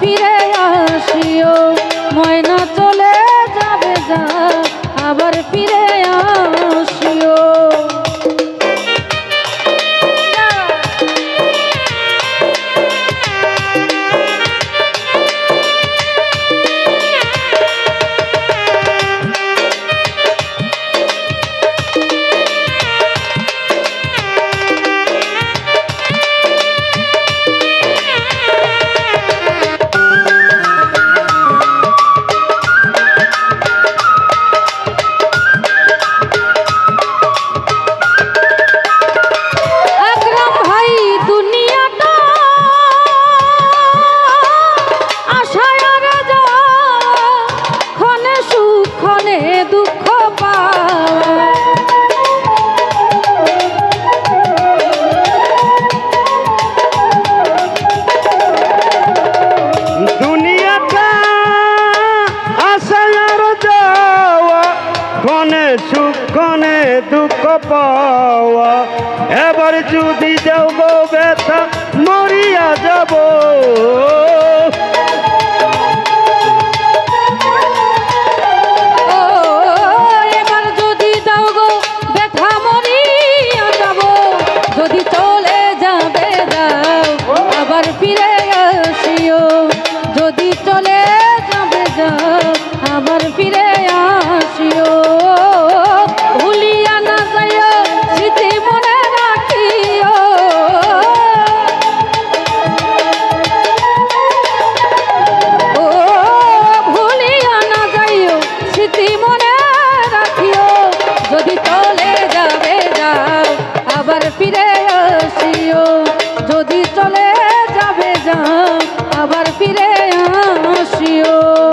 respire. পাওয়া। এবার যদি যাব গো ব্যথা মরিয়া যাব। আবার ফিরে আসিও।